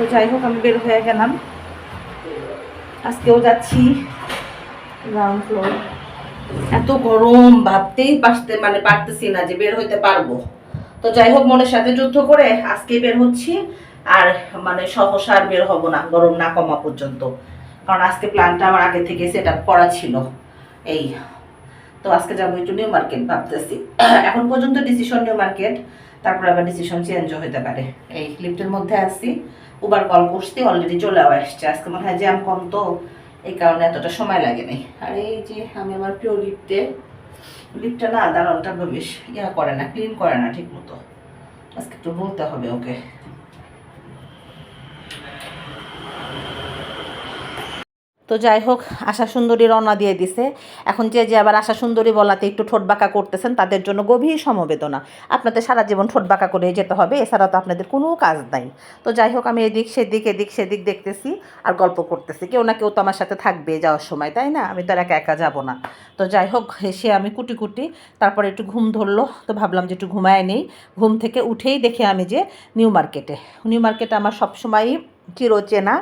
তো যাই হোক, আমি বের হয়ে গেলাম। আজকেও যাচ্ছি গ্রাউন্ড ফ্লোর এত গরম, ভাবতেই পারতে মানে পারতেছি না যে বের হইতে পারব। তো যাই হোক, মনের সাথে যুদ্ধ করে আজকে বের হচ্ছি। আর মানে সহসা আর বের হব না, গরম না কমা পর্যন্ত। কারণ আজকে প্ল্যানটা আমার আগে থেকে সেট আপ করা ছিল। এই, তো আজকে যাব একটু নিউ মার্কেট ভাবতেছি। এখন পর্যন্ত ডিসিশন নিউ মার্কেট তারপর আবার ডিসিশন চেঞ্জও হতে পারে। এই লিফটের মধ্যে আসছি উবার কল করছি অলরেডি চলে আসছে। আজকে মনে হয় জ্যাম কম তো, এই কারণে এতটা সময় লাগে নাই আর এই যে আমি আমার প্রিয় লিফটে লিপটা না দারণটা বেশ ইয়া করে না ক্লিন করে না ঠিক মতো আজকে একটু বলতে হবে ওকে। তো যাই হোক আশা সুন্দরী রওনা দিয়ে দিছে। এখন যে যে আবার আশা সুন্দরী বলাতে একটু ঠোঁট বাঁকা করতেছেন, তাদের জন্য গভীর সমবেদনা। আপনাদের সারা জীবন ঠোঁট বাঁকা করে যেতে হবে, এছাড়া তো আপনাদের কোনো কাজ নাই। তো যাই হোক আমি এদিক, সেদিক এদিক, সেদিক দেখতেছি আর গল্প করতেছি। কেউ না কেউ তো আমার সাথে থাকবে যাওয়ার সময়, তাই না? আমি তো একা একা যাব না। তো যাই হোক হেসে আমি কুটি কুটি তারপরে একটু ঘুম ধরলো, তো ভাবলাম যে একটু ঘুমায় নেই। ঘুম থেকে উঠেই দেখে আমি যে নিউ মার্কেটে। নিউ মার্কেটে আমার সবসময়ই চিরচেনা।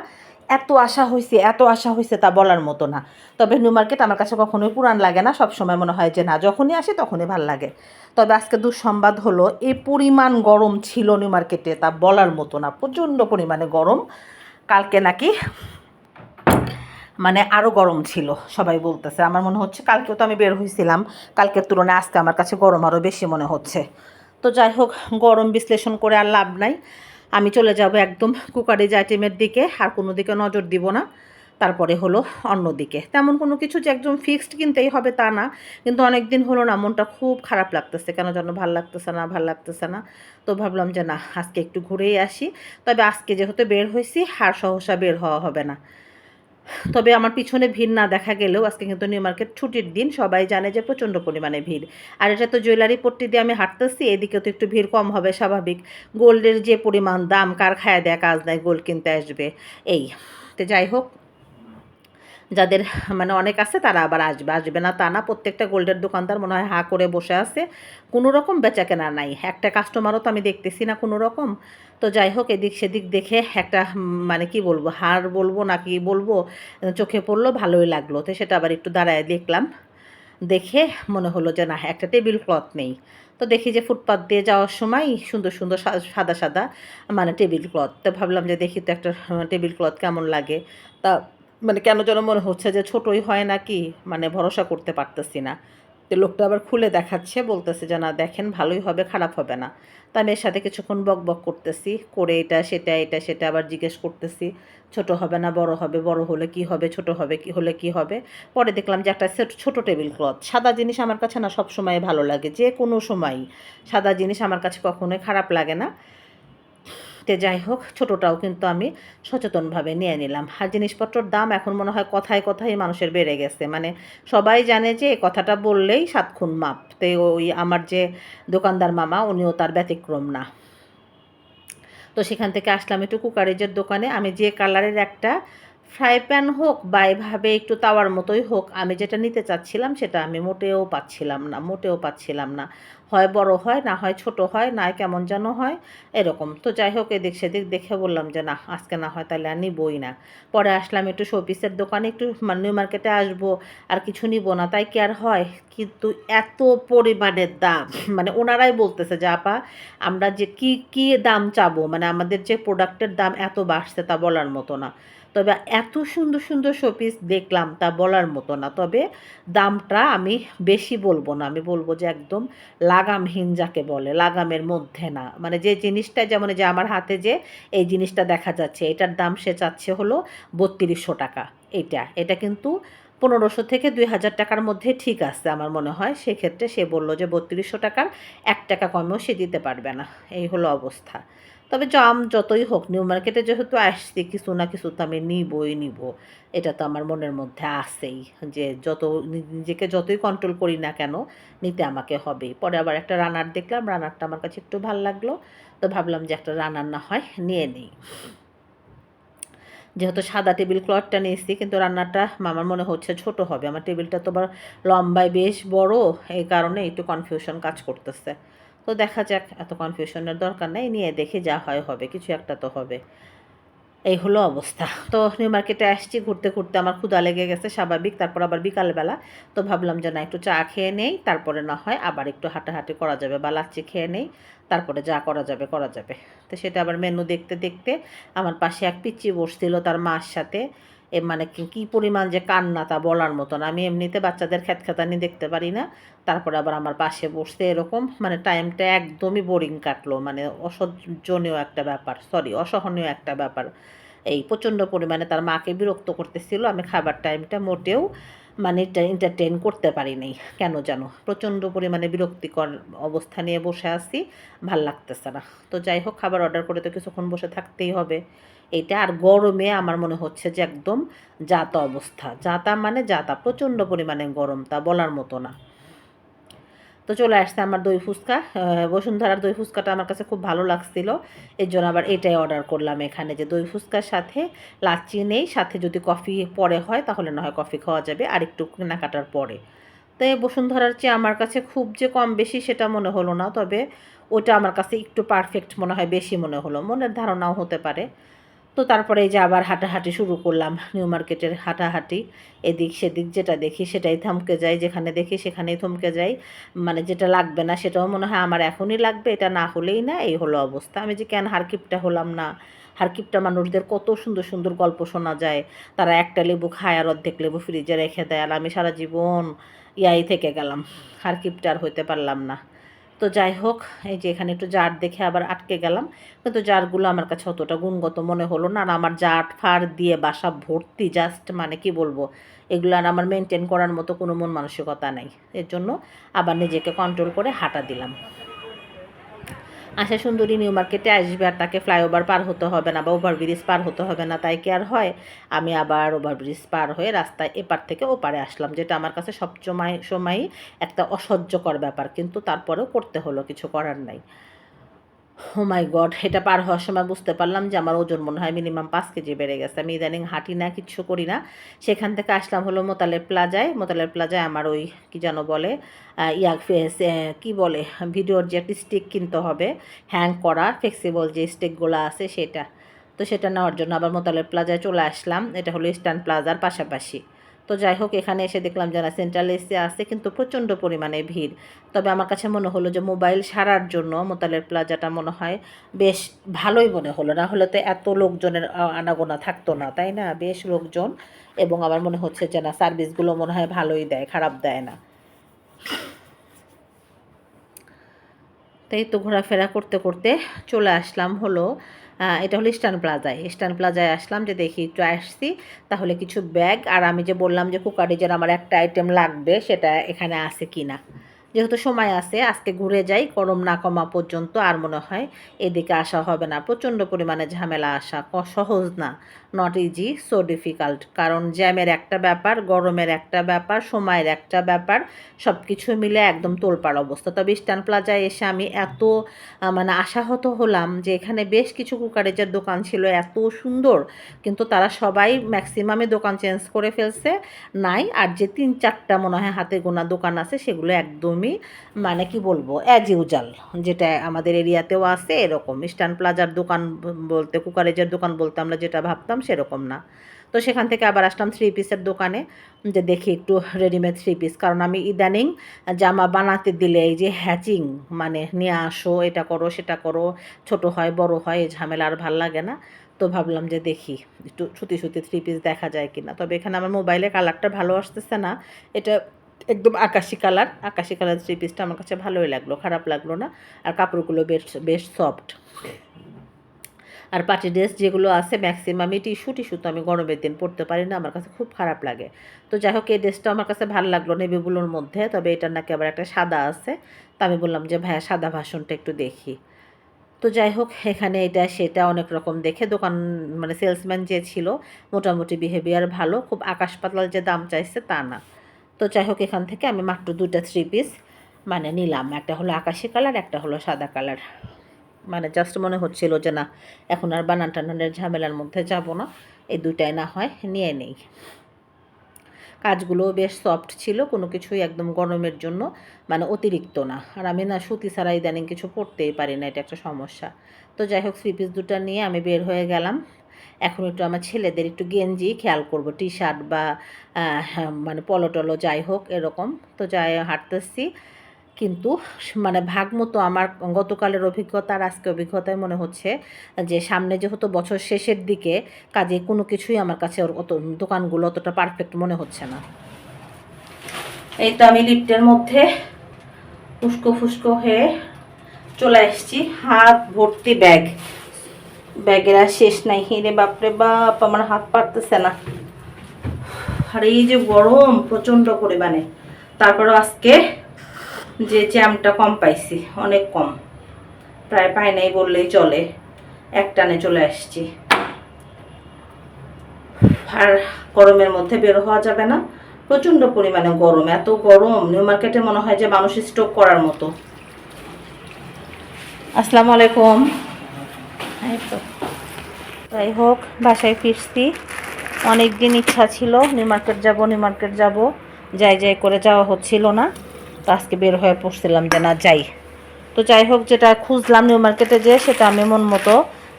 এত আশা হয়েছে এত আশা হয়েছে তা বলার মতো না। তবে নিউ মার্কেট আমার কাছে কখনোই পুরান লাগে না সব সময় মনে হয় যে না, যখনই আসে তখনই ভালো লাগে। তবে আজকে দুঃসংবাদ হলো এই পরিমাণ গরম ছিল নিউ মার্কেটে তা বলার মতো না, প্রচণ্ড পরিমাণে গরম। কালকে নাকি মানে আরও গরম ছিল, সবাই বলতেছে। আমার মনে হচ্ছে কালকেও তো আমি বের হয়েছিলাম কালকের তুলনায় আজকে আমার কাছে গরম আরও বেশি মনে হচ্ছে। তো যাই হোক, গরম বিশ্লেষণ করে আর লাভ নাই। আমি চলে যাব একদম কুকারেজ আইটেমের দিকে, আর কোনো দিকে নজর দিব না। তারপরে হলো অন্য দিকে। তেমন কোনো কিছু যে একদম ফিক্সড কিনতেই হবে তা না, কিন্তু অনেক দিন হলো না, মনটা খুব খারাপ লাগতেছে। কেন যেন ভালো লাগতেছে না, ভালো লাগতেছে না। তো ভাবলাম যে না, আজকে একটু ঘুরেই আসি। তবে আজকে যেহেতু বের হয়েছি হার সহসা বের হওয়া হবে না। তবে আমার পিছনে ভিড় না দেখা গেলেও আজকে কিন্তু নিউ মার্কেট ছুটির দিন, সবাই জানে যে প্রচণ্ড পরিমাণে ভিড়। আর এটা তো জুয়েলারি পট্টি দিয়ে আমি হাঁটতেছি এদিকে তো একটু ভিড় কম হবে, স্বাভাবিক। গোল্ডের যে পরিমাণ দাম, কার খায় দেয় কাজ নাই গোল্ড কিনতে আসবে, এই। তো যাই হোক যাদের মানে অনেক আছে তারা আবার আসবে। আসবে না তা না, প্রত্যেকটা গোল্ডের দোকানদার মনে হয় হা করে বসে আছে। কোনো রকম বেচা কেনা নাই। একটা কাস্টমারও তো আমি দেখতেছি না কোনো রকম তো যাই হোক, এদিক সেদিক দেখে একটা মানে কি বলব, হার বলব না কি বলব, চোখে পড়ল, ভালোই লাগল। তো সেটা আবার একটু দাঁড়ায় দেখলাম। দেখে মনে হলো যে না, একটা টেবিল ক্লথ নেই। তো দেখি যে ফুটপাথ দিয়ে যাওয়ার সময় সুন্দর সুন্দর সাদা সাদা মানে টেবিল ক্লথ তো ভাবলাম যে দেখি তো একটা টেবিল ক্লথ কেমন লাগে। তা মানে কেন যেন মনে হচ্ছে যে ছোটই হয় নাকি? মানে ভরসা করতে পারতেছি না। তো লোকটা আবার খুলে দেখাচ্ছে, বলতেছে যে, না, দেখেন, ভালোই হবে, খারাপ হবে না। তা আমি এর সাথে কিছুক্ষণ বক বক করতেছি, করে এটা, সেটা এটা, সেটা আবার জিজ্ঞেস করতেছি, ছোট হবে না, বড় হবে? বড় হলে কি হবে? ছোট হবে কি, হলে কি হবে? পরে দেখলাম যে একটা ছোট- টেবিল ক্লথ সাদা জিনিস আমার কাছে না সব সময় ভালো লাগে, যে কোনো সময়ই। সাদা জিনিস আমার কাছে কখনোই খারাপ লাগে না। তে যাই হোক, ছোটোটাও কিন্তু আমি সচেতনভাবে নিয়ে নিলাম। আর জিনিসপত্রের দাম এখন মনে হয় কথায় কথায় মানুষের বেড়ে গেছে। মানে সবাই জানে যে এই কথাটা বললেই সাত খুন মাপ। তো ওই আমার যে দোকানদার মামা, উনিও তার ব্যতিক্রম না। তো সেখান থেকে আসলাম একটু কুকারেজের দোকানে। আমি যে কালারের একটা ফ্রাই প্যান হোক বা এভাবে একটু তাওয়ার মতোই হোক, আমি যেটা নিতে চাচ্ছিলাম সেটা আমি মোটেও পাচ্ছিলাম না, মোটেও পাচ্ছিলাম না। হয় বড় হয়, না হয় ছোট হয়, না কেমন যেন হয়, এরকম। তো যাই হোক, এদিক সেদিক দেখে বললাম যে, না, আজকে না হয় তাহলে আর নিবই না। পরে আসলাম একটু শোপিসের দোকানে, একটু নিউ মার্কেটে আসব, আর কিছু নিব না, তাই কি আর হয়? কিন্তু এত পরিমাণের দাম। মানে ওনারাই বলতেছে যে, আপা, আমরা যে কি কি দাম চাবো? মানে আমাদের যে প্রোডাক্টের দাম এত বাড়ছে তা বলার মতো না। তবে এত সুন্দর সুন্দর শোপিস দেখলাম তা বলার মতো না। তবে দামটা আমি বেশি বলব না। আমি বলব যে একদম লাগামহীন যাকে বলে, লাগামের মধ্যে না। মানে যে জিনিসটা যেমন যে আমার হাতে যে এই জিনিসটা দেখা যাচ্ছে, এটার দাম সে চাচ্ছে হলো বত্রিশশো টাকা। এটা এটা কিন্তু পনেরোশো থেকে দুই হাজার টাকার মধ্যে ঠিক আছে আমার মনে হয়। সেক্ষেত্রে সে বলল যে বত্রিশশো টাকার এক টাকা কমেও সে দিতে পারবে না। এই হলো অবস্থা। তবে জাম যতই হোক, নিউ মার্কেটে যেহেতু আসছি, কিছু না কিছু তো আমি নিবই, নিব। এটা তো আমার মনের মধ্যে আছেই যে যত নিজেকে যতই কন্ট্রোল করি না কেন, নিতে আমাকে হবেই পরে আবার একটা রানার দেখলাম রানারটা আমার কাছে একটু ভালো লাগল, তো ভাবলাম যে একটা রানার না হয়, নিয়ে নিই। যেহেতু সাদা টেবিল ক্লথটা নিয়েছি, কিন্তু রান্নাটা আমার মনে হচ্ছে ছোট হবে। আমার টেবিলটা তো আবার লম্বায় বেশ বড়, এই কারণে একটু কনফিউশন কাজ করতেছে। তো দেখা যাক, এত কনফিউশনের দরকার নেই, নিয়ে দেখে যা হয় হবে, কিছু একটা তো হবে। এই হলো অবস্থা। তো নিউ মার্কেটে আসছি, ঘুরতে ঘুরতে আমার ক্ষুদা লেগে গেছে, স্বাভাবিক, তারপর আবার বিকালবেলা তো ভাবলাম যে না, একটু চা খেয়ে নেই, তারপরে না হয় আবার একটু হাঁটাহাঁটি করা যাবে বা লাচ্ছি খেয়ে নেই, তারপরে যা করা যাবে করা যাবে। তো সেটা আবার মেনু দেখতে দেখতে আমার পাশে এক পিচ্চি বসছিল তার মার সাথে। এ মানে কি পরিমাণ যে কান্না তা বলার মতন। আমি এমনিতে বাচ্চাদের খ্যাতখ্যাতানি দেখতে পারি না। তারপরে আবার আমার পাশে বসতে এরকম মানে টাইমটা একদমই বোরিং কাটলো মানে অসহ্যনীয় একটা ব্যাপার সরি অসহনীয় একটা ব্যাপার। এই প্রচণ্ড পরিমাণে তার মাকে বিরক্ত করতেছিল, আমি খাবার টাইমটা মোটেও মানে এন্টারটেন করতে পারি নাই। কেন জানো? প্রচণ্ড পরিমাণে বিরক্তিকর অবস্থা নিয়ে বসে আছি, ভালো লাগতেছে না। তো যাই হোক, খাবার অর্ডার করে তো কিছুক্ষণ বসে থাকতেই হবে। এটা আর গরমে আমার মনে হচ্ছে যে একদম যাতা অবস্থা। যাতা মানে যাতা, প্রচণ্ড পরিমাণে গরম তা বলার মতো না। তো চলে আসছে আমার দই ফুচকা। বসুন্ধরার দই ফুচকাটা আমার কাছে খুব ভালো লাগছিল। এর জন্য আবার এটাই অর্ডার করলাম এখানে যে দই ফুচকার সাথে লাচ্ছি নেই, সাথে যদি কফি পরে হয় তাহলে না হয় কফি খাওয়া যাবে আর একটু কেনাকাটার পরে। তো বসুন্ধরার চেয়ে আমার কাছে খুব যে কম বেশি সেটা মনে হলো না, তবে ওটা আমার কাছে একটু পারফেক্ট মনে হয়, বেশি মনে হলো। মনের ধারণাও হতে পারে। তো তারপরে এই যে আবার হাঁটাহাঁটি শুরু করলাম, নিউ মার্কেটের হাঁটাহাঁটি। এদিক সেদিক যেটা দেখি সেটাই থমকে যাই যেখানে দেখি সেখানেই থমকে যাই মানে যেটা লাগবে না সেটাও মনে হয় আমার এখনই লাগবে, এটা না হলেই না, এই হলো অবস্থা। আমি যে কেন হারকিপটা হলাম না? হারকিপটা মানুষদের কত সুন্দর সুন্দর গল্প শোনা যায়। তারা একটা লেবু খায় আর অর্ধেক লেবু ফ্রিজে রেখে দেয়, আর আমি সারা জীবন ইয়াই থেকে গেলাম। হারকিপটা আর হইতে পারলাম না। তো যাই হোক, এই যে এখানে একটু জার দেখে আবার আটকে গেলাম। কিন্তু জারগুলো আমার কাছে অতটা গুণগত মনে হলো না। আর আমার জাট ফার দিয়ে বাসা ভর্তি জাস্ট মানে কি বলব? এগুলো আর আমার মেনটেন করার মতো কোনো মন মানসিকতা নেই। এর জন্য আবার নিজেকে কন্ট্রোল করে হাঁটা দিলাম। আশা সুন্দরী নিউ মার্কেটে আসবে আর তাকে ফ্লাইওভার পার হতে হবে না বা ওভারব্রিজ পার হতে হবে না, তাই কি আর হয়? আমি আবার ওভারব্রিজ পার হয়ে রাস্তায় এপার থেকে ওপারে আসলাম, যেটা আমার কাছে সবসময় সময়ই একটা অসহ্যকর ব্যাপার, কিন্তু তারপরেও করতে হলো, কিছু করার নাই। ও মাই গড এটা পার হওয়ার সময় বুঝতে পারলাম যে আমার ওজন মনে হয় মিনিমাম পাঁচ কেজি বেড়ে গেছে। আমি ইদানিং হাঁটি না, কিচ্ছু করি না। সেখান থেকে আসলাম হলো মোতালের প্লাজায়। মোতালের প্লাজায় আমার ওই কী যেন বলে ইয়া কী বলে, ভিডিওর যে একটি স্টিক কিনতে হবে হ্যাং করা ফ্লেক্সিবল যে স্টিকগুলো আছে সেটা। তো সেটা নেওয়ার জন্য আবার মোতালের প্লাজায় চলে আসলাম। এটা হলো ইস্টার্ন প্লাজার পাশাপাশি। তো যাই হোক এখানে এসে দেখলাম যারা সেন্ট্রাল এসে আছে কিন্তু প্রচণ্ড পরিমাণে ভিড়। তবে আমার কাছে মনে হলো যে মোবাইল সারার জন্য মোতালের প্লাজাটা মনে হয় বেশ ভালোই মনে হলো। না হলে তো এত লোকজনের আনাগোনা থাকতো না, তাই না? বেশ লোকজন এবং আমার মনে হচ্ছে যে না সার্ভিসগুলো মনে হয় ভালোই দেয়, খারাপ দেয় না। তাই তো ঘোরাফেরা করতে করতে চলে আসলাম হলো এটা হলো ইস্টার্ন প্লাজায় ইস্টার্ন প্লাজায় আসলাম যে দেখি একটু আসছি, তাহলে কিছু ব্যাগ আর আমি যে বললাম যে কুকারিজের আমার একটা আইটেম লাগবে, সেটা এখানে আছে কি না যেহেতু সময় আছে, আজকে ঘুরে যাই, গরম না কমা পর্যন্ত আর মনে হয় এদিকে আসা হবে না। প্রচণ্ড পরিমাণে ঝামেলা আসা সহজ না নট ইজি সো ডিফিকাল্ট কারণ জ্যামের একটা ব্যাপার, গরমের একটা ব্যাপার, সময়ের একটা ব্যাপার সব কিছু মিলে একদম তোলপাড় অবস্থা। তবে ইস্টার্ন প্লাজায় এসে আমি এত মানে আশাহত হলাম যে এখানে বেশ কিছু কুকারেজের দোকান ছিল, এত সুন্দর। কিন্তু তারা সবাই ম্যাক্সিমামে দোকান চেঞ্জ করে ফেলছে। নাই, আর যে তিন চারটা মনে হয় হাতে গোনা দোকান আছে, সেগুলো একদমই মানে কি বলব অ্যাজ ইউজাল যেটা আমাদের এরিয়াতেও আছে এরকম। ইস্টার্ন প্লাজার দোকান বলতে, কুকারেজের দোকান বলতে আমরা যেটা ভাবতাম সেরকম না। তো সেখান থেকে আবার আসলাম থ্রি পিসের দোকানে, যে দেখি একটু রেডিমেড থ্রি পিস কারণ আমি ইদানিং জামা বানাতে দিলে এই যে হ্যাচিং মানে নিয়ে আসো, এটা করো, সেটা করো, ছোট হয়, বড় হয়, এই ঝামেলা আর ভালো লাগে না। তো ভাবলাম যে দেখি, একটু সুতি সুতি থ্রি পিস দেখা যায় কিনা। তবে এখানে আমার মোবাইলে কালারটা ভালো আসতেছে না। এটা একদম আকাশি কালার আকাশি কালার থ্রি পিসটা আমার কাছে ভালোই লাগল, খারাপ লাগল না। আর কাপড়গুলো বেশ বেশ সফট আর পার্টি ড্রেস যেগুলো আছে ম্যাক্সিমামই টিস্যু টিস্যু তো আমি গরমের দিন পরতে পারি না, আমার কাছে খুব খারাপ লাগে। তো যাই হোক, এই ড্রেসটা আমার কাছে ভালো লাগল নেভিগুলোর মধ্যে, তবে এটার নাকি আবার একটা সাদা আছে। তো আমি বললাম যে, ভাইয়া, সাদা ভাষণটা একটু দেখি। তো যাই হোক, এখানে এটা, সেটা অনেক রকম দেখে দোকান মানে সেলসম্যান যে ছিল, মোটামুটি বিহেভিয়ার ভালো, খুব আকাশ পাতাল যে দাম চাইছে তা না। তো যাই হোক, এখান থেকে আমি মাত্র দুইটা থ্রি পিস মানে নিলাম। একটা হলো আকাশি কালার একটা হলো সাদা কালার মানে জাস্ট মনে হচ্ছিল যে না, এখন আর বানান টানানের ঝামেলার মধ্যে যাব না। এই দুইটাই না হয়, নিয়ে নেই। কাজগুলো বেশ সফট ছিল, কোনো কিছুই একদম গরমের জন্য মানে অতিরিক্ত না। আর আমি না সুতি ছাড়া ইদানিং কিছু পরতেই পারি না, এটা একটা সমস্যা। তো যাই হোক থ্রি পিস দুটো নিয়ে আমি বের হয়ে গেলাম। এখন একটু আমার ছেলেদের একটু গেঞ্জি খেয়াল করব টি শার্ট বা হ্যাঁ, মানে পলো টলো যাই হোক এরকম তো যাই হাঁটতেছি। কিন্তু মানে ভাগ মতো আমার গতকালের অভিজ্ঞতা আর আজকে অভিজ্ঞতায় মনে হচ্ছে যে সামনে যেহেতু বছর শেষের দিকে কাজে কোনো কিছুই আমার কাছে অত দোকানগুলো অতটা পারফেক্ট মনে হচ্ছে না। এই তো আমি লিফটের মধ্যে ফুসকো ফুসকো হয়ে চলে এসেছি হাত ভর্তি ব্যাগ। ব্যাগের আর শেষ নাই। হিরে বাপরে বাপ আমার হাত পারতেছে না। আর এই যে গরম প্রচণ্ড পরিমাণে। তারপরে আজকে যে জ্যামটা কম পাইছি, অনেক কম। প্রায় পাই নাই বললেই চলে। এক টানে চলে আসছি। আর গরমের মধ্যে বের হওয়া যাবে না। প্রচণ্ড পরিমাণে গরম, এত গরম। নিউ মার্কেটে মনে হয় যে মানুষ স্টক করার মতো। আসসালামু আলাইকুম। এই তো যাই হোক, বাসায় ফিরছি। অনেক দিন ইচ্ছা ছিল নিউ মার্কেট যাব নিউ মার্কেট যাব। যাই যাই করে যাওয়া হচ্ছিল না। তো আজকে বের হয়ে পড়ছিলাম যে না, যাই। তো যাই হোক, যেটা খুঁজলাম নিউ মার্কেটে যে, সেটা আমি মন মতো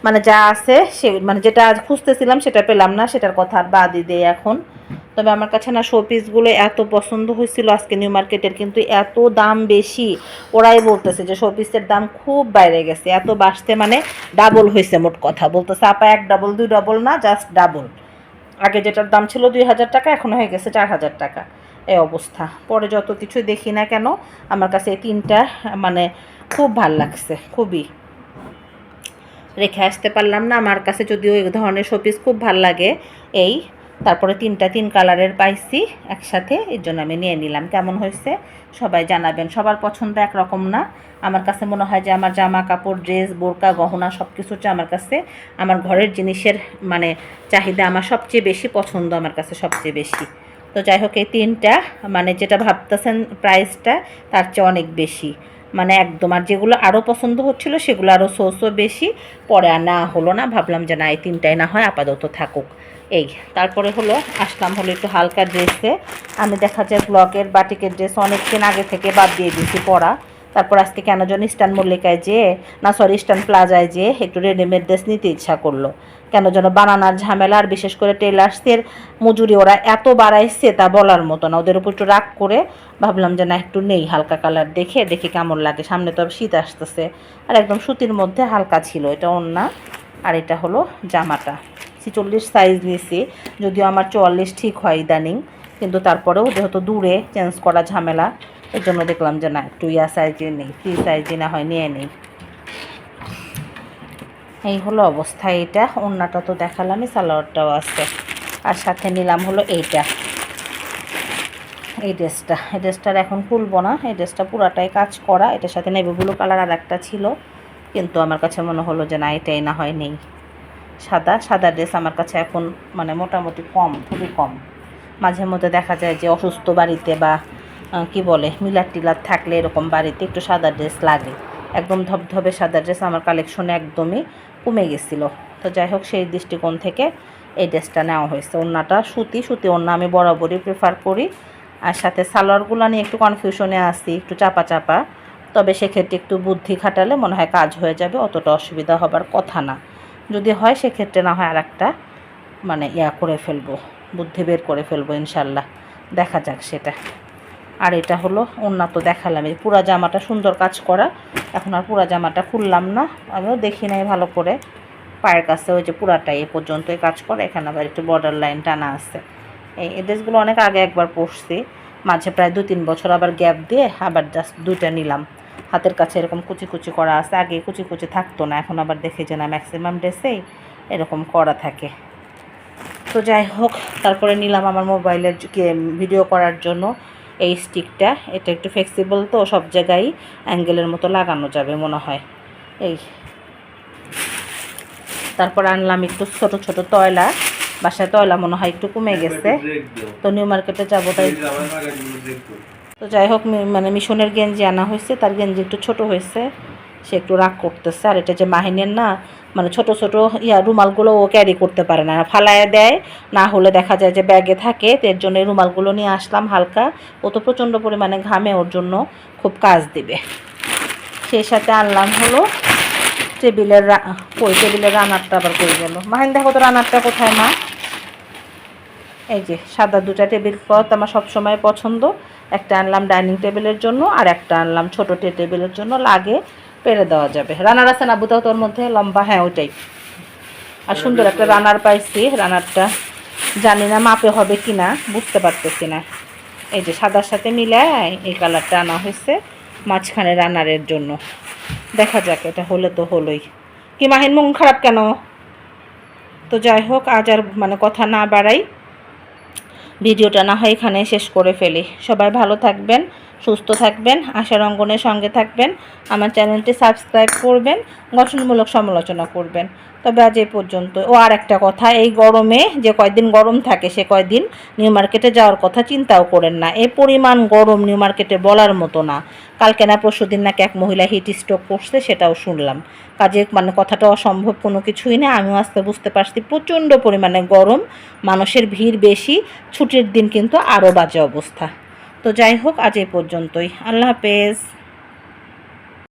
মানে যা আছে সে মানে যেটা আজ খুঁজতেছিলাম, সেটা পেলাম না, সেটার কথা আর বাদই দেই এখন। তবে আমার কাছে না শোপিসগুলো এত পছন্দ হয়েছিল আজকে নিউ মার্কেটের কিন্তু এত দাম বেশি। ওরাই বলতেছে যে শোপিসের দাম খুব বাইরে গেছে, এত বাড়তে মানে ডাবল হয়েছে মোট কথা। বলতেছে, আপা, এক ডাবল দুই ডাবল না জাস্ট ডাবল আগে যেটার দাম ছিল দুই হাজার টাকা, এখন হয়ে গেছে চার হাজার টাকা। এই অবস্থা। পরে যত কিছু দেখি না কেন, আমার কাছে এই তিনটা মানে খুব ভালো লাগছে, খুবই। রেখে আসতে পারলাম না, আমার কাছে যদিও এই ধরনের শোপিস খুব ভালো লাগে, এই তারপরে তিনটা তিন কালারের পাইছি একসাথে, এর জন্য আমি নিয়ে নিলাম। কেমন হয়েছে? সবাই জানাবেন। সবার পছন্দ একরকম না। আমার কাছে মনে হয় যে আমার জামা কাপড় ড্রেস, বোরকা, গহনা সব কিছু আমার কাছে আমার ঘরের জিনিসের মানে চাহিদা আমার সবচেয়ে বেশি পছন্দ, আমার কাছে সবচেয়ে বেশি। তো যাই হোক, এই তিনটা মানে যেটা ভাবতেছেন প্রাইসটা তার চেয়ে অনেক বেশি। মানে একদম, আর যেগুলো আরও পছন্দ হচ্ছিল সেগুলো আরও সোসও বেশি। পরে আর না হলো না, ভাবলাম যে না, এই তিনটাই না হয় আপাতত থাকুক। এই, তারপরে হলো আসলাম হলো একটু হালকা ড্রেসে আমি দেখা যায় ব্লকের বাটিকের ড্রেস অনেক দিন আগে থেকে বাদ দিয়ে দিয়েছি, পরা। তারপর আজকে কেন যেন ইস্টার্ন মল্লিকায় যেয়ে, না সরি ইস্টার্ন প্লাজায় যেয়ে একটু রেডিমেড ড্রেস নিতে ইচ্ছা করল। কেন যেন বানানার ঝামেলা, আর বিশেষ করে টেলার্সের মজুরি ওরা এত বাড়াইছে তা বলার মতো না। ওদের উপর একটু রাগ করে ভাবলাম যে না, একটু নেই হালকা কালার দেখে দেখে কেমন লাগে। সামনে তো শীত আসতেছে। আর একদম সুতির মধ্যে হালকা ছিল, এটা ওন্না আর এটা হলো জামাটা। ছিচল্লিশ সাইজ নিয়েছি যদিও আমার চুয়াল্লিশ ঠিক হয় ইদানিং, কিন্তু তারপরেও যেহেতু দূরে চেঞ্জ করা ঝামেলা এর জন্য দেখলাম যে না, একটু ইয়া সাইজে নেই ফ্রি সাইজে না হয় নিয়ে নেই। এই হলো অবস্থা এটা অন্যটা তো দেখালামই, সালোয়ারটাও আছে। আর সাথে নিলাম হলো এইটা। এই ড্রেসটা এই ড্রেসটার এখন খুলবো না, এই ড্রেসটা পুরাটাই কাজ করা। এটার সাথে নেভি ব্লু কালার আর একটা ছিল, কিন্তু আমার কাছে মনে হলো যে না, এটাই না হয় নেই। সাদা সাদা ড্রেস আমার কাছে এখন মানে মোটামুটি কম, খুবই কম। মাঝে মধ্যে দেখা যায় যে অসুস্থ বাড়িতে বা কি বলে মিলার টিলার থাকলে এরকম বাড়িতে একটু সাদা ড্রেস লাগে। একদম ধবধবে সাদা ড্রেস আমার কালেকশনে একদমই কমে গেছিল। তো যাই হোক, সেই দৃষ্টিকোণ থেকে এই ড্রেসটা নেওয়া হয়েছে। ওড়নাটা সুতি সুতি ওড়না আমি বরাবরই প্রেফার করি। আর সাথে সালোয়ারগুলো নিয়ে একটু কনফিউশনে আসি একটু চাপা চাপা। তবে সেক্ষেত্রে একটু বুদ্ধি খাটালে মনে হয় কাজ হয়ে যাবে, অতটা অসুবিধা হবার কথা না। যদি হয়, সেক্ষেত্রে না হয় আর একটা মানে ইয়া করে ফেলব, বুদ্ধি বের করে ফেলব ইনশাল্লাহ। দেখা যাক সেটা। আর এটা হলো অন্য তো দেখালাম। এই পুরা জামাটা সুন্দর কাজ করা। এখন আর পুরা জামাটা খুললাম না। আমিও দেখি নাই ভালো করে। পায়ের কাছে ওই যে পুরাটাই এ পর্যন্তই কাজ করে। এখানে আবার একটু বর্ডার লাইন টানা আছে। এই ড্রেসগুলো অনেক আগে একবার পরছি। মাঝে প্রায় দু তিন বছর আবার গ্যাপ দিয়ে আবার জাস্ট দুইটা নিলাম। হাতের কাছে এরকম কুচি কুচি করা আছে আগে কুচি কুচি থাকতো না এখন আবার দেখে যে না ম্যাক্সিমাম ড্রেসেই এরকম করা থাকে। তো যাই হোক তারপরে নিলাম আমার মোবাইলের ভিডিও করার জন্য এই স্টিকটা এটা একটু ফ্লেক্সিবল তো সব জায়গায় অ্যাঙ্গেলের মতো লাগানো যাবে মনে হয়। এই। তারপর আনলাম একটু ছোট ছোট তয়লা। বাসায় তয়লা মনে হয় একটু কমে গেছে। তো নিউ মার্কেটে যাব তাই তো যাই হোক মানে মিশনের গেঞ্জি আনা হয়েছে, তার গেঞ্জি একটু ছোট হয়েছে, সে একটু রাগ করতেছে। আর এটা যে মাহিনের না মানে ছোট ছোট ইয়া রুমালগুলো ও ক্যারি করতে পারে না। ফালায় দেয়, না হলে দেখা যায় যে ব্যাগে থাকে এর জন্য রুমালগুলো নিয়ে আসলাম হালকা। ও তো প্রচণ্ড পরিমাণে ঘামে, ওর জন্য খুব কাজ দিবে। সেই সাথে আনলাম হলো টেবিলের কই টেবিলের রানারটা আবার কই গেল। মাহিন, দেখো তো রানারটা কোথায়, মা? এই যে, সাদা দুটা টেবিল ক্লথ আমার সবসময় পছন্দ। একটা আনলাম ডাইনিং টেবিলের জন্য আর একটা আনলাম ছোটো টে টেবিলের জন্য লাগে পেরে দেওয়া যাবে। রানার আছে না? বুতাও তোর মধ্যে? লম্বা? হ্যাঁ ওইটাই। আর সুন্দর একটা রানার পাইছি, রানারটা। জানি না মাপে হবে কি না বুঝতে পারতেছি না। এই যে সাদার সাথে মিলায় এই কালারটা আনা হয়েছে মাঝখানে রানারের জন্য। দেখা যাক, এটা হলে তো হলোই। কি মাহিন, মন খারাপ কেন? তো যাই হোক, আজ আর মানে কথা না বাড়াই। ভিডিওটা না হয় এখানে শেষ করে ফেলি। সবাই ভালো থাকবেন। সুস্থ থাকবেন, আশার অঙ্গনের সঙ্গে থাকবেন, আমার চ্যানেলটি সাবস্ক্রাইব করবেন, গঠনমূলক সমালোচনা করবেন। তবে আজ এই পর্যন্ত, ও আর একটা কথা, এই গরমে যে কয়দিন গরম থাকে, সে কয়দিন নিউ মার্কেটে যাওয়ার কথা চিন্তাও করেন না। এ পরিমাণ গরম নিউ মার্কেটে বলার মতো না। কালকে না পরশু দিন নাকি এক মহিলা হিট স্ট্রোক করছে, সেটাও শুনলাম। কাজে মানে কথাটা অসম্ভব কোনো কিছুই না, আমিও আস্তে বুঝতে পারছি প্রচণ্ড পরিমাণে গরম, মানুষের ভিড় বেশি, ছুটির দিন কিন্তু আরও বাজে অবস্থা। তো যাই হোক আজ এই পর্যন্তই। আল্লাহ হাফেজ।